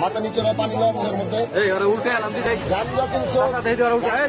মাথা নিচে না পানি না মুখের মধ্যে দাঁড়াও। গাঞ্জা কিনছো হ্যাঁ?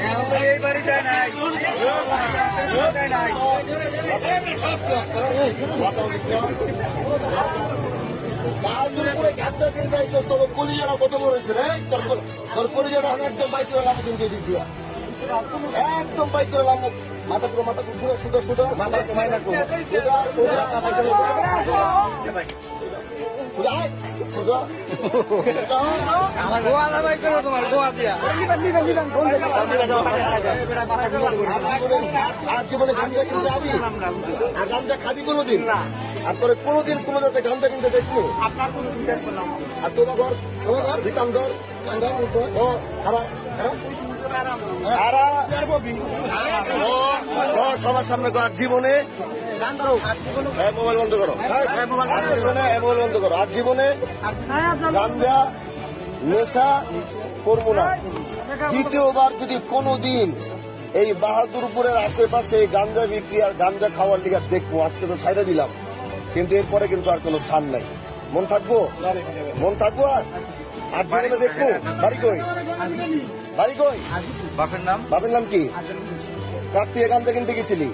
কলিজাটা কত বড় হয়েছে রে তোর কল- তোর কলিজাটা একদম বাইতে লাম কিন্তু এদিক দিয়া একদম বাইতে লাম মাথা পুরো মাথা পুরো সুদা সুদা মাথা কমাই না সুদা সুদা খাবি কোনোদিন আর কোনোদিন কোনো যাতে গাঞ্জা কিনতে দেখব আর তোমার ঘর তোমার ঘর ভিতাম ধর খারাপ। সবার সামনে কর জীবনে হ্যাঁ, মোবাইল বন্ধ করো। আর জীবনে হ্যাঁ, মোবাইল বন্ধ করো। আর জীবনে গাঞ্জা নেশা করব না। দ্বিতীয়বার যদি কোনো দিন এই বাহাদুরপুরের আশেপাশে গাঞ্জা বিক্রি আর গাঞ্জা খাওয়ার লিগা দেখব আজকে তো ছাইড়া দিলাম। কিন্তু এরপরে কিন্তু আর কোনো সার নাই। মন থাকব? মন থাকব আর? আর জীবনে দেখব? বাড়ি কই? বাড়ি কই? বাপের নাম? বাপের নাম কি? কার্তিকে থেকে কিনতে গেছিলি।